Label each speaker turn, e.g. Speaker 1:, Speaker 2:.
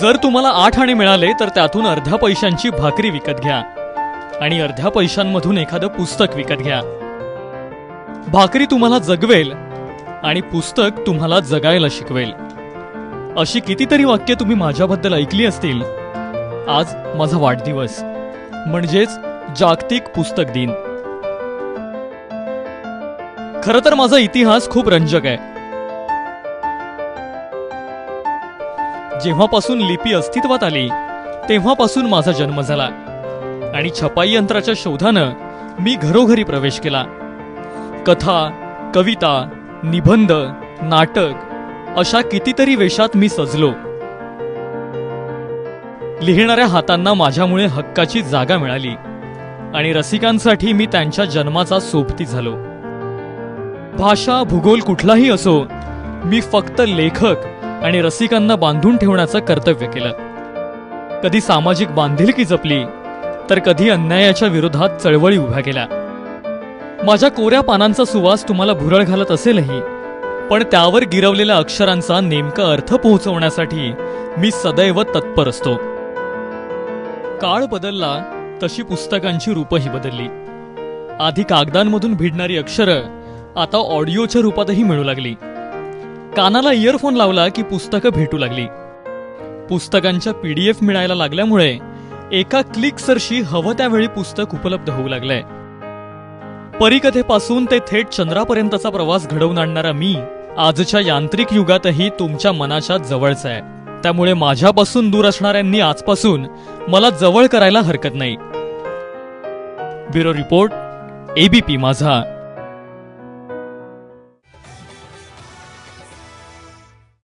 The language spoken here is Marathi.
Speaker 1: जर तुम्हाला आठ आणे मिळाले तर त्यातून अर्ध्या पैशांची भाकरी विकत घ्या. आणि अर्ध्या पैशांमधून एखादं पुस्तक विकत घ्या. भाकरी तुम्हाला जगवेल आणि पुस्तक तुम्हाला जगायला शिकवेल. अशी कितीतरी वाक्य तुम्ही माझ्याबद्दल ऐकली असतील. आज माझा वाढदिवस. म्हणजेच जागतिक पुस्तक दिन. खरं तर माझा इतिहास खूप रंजक आहे. जेव्हापासून लिपी अस्तित्वात आली तेव्हापासून माझा जन्म झाला. आणि छपाई यंत्राच्या शोधानं मी घरोघरी प्रवेश केला. कथा कविता निबंध नाटक अशा कितीतरी वेशात मी सजलो. लिहिणाऱ्या हातांना माझ्यामुळे हक्काची जागा मिळाली आणि रसिकांसाठी मी त्यांच्या जन्माचा सोबती झालो. भाषा भूगोल कुठलाही असो मी फक्त लेखक आणि रसिकांना बांधून ठेवण्याचं कर्तव्य केलं. कधी सामाजिक बांधिलकी जपली तर कधी अन्यायाच्या विरोधात चळवळी उभ्या केल्या. माझ्या कोऱ्या पानांचा सुवास तुम्हाला भुरळ घालत असेलही पण त्यावर गिरवलेल्या अक्षरांचा नेमका अर्थ पोहोचवण्यासाठी मी सदैव तत्पर असतो. काळ बदलला तशी पुस्तकांची रूपही बदलली. आधी कागदांमधून भिडणारी अक्षरं आता ऑडिओच्या रूपातही मिळू लागली. कानाला इयरफोन लावला की पुस्तकं भेटू लागली. पुस्तकांच्या पी डी एफ मिळायला लागल्यामुळे एका क्लिक सरशी हवं त्यावेळी पुस्तक उपलब्ध होऊ लागलंय. परिकथेपासून ते थेट चंद्रापर्यंतचा प्रवास घडवून आणणारा मी आजच्या यांत्रिक युगातही तुमच्या मनाच्या जवळचा आहे. त्यामुळे माझ्यापासून दूर असणाऱ्यांनी आजपासून मला जवळ करायला हरकत नाही. ब्युरो रिपोर्ट एबीपी माझा.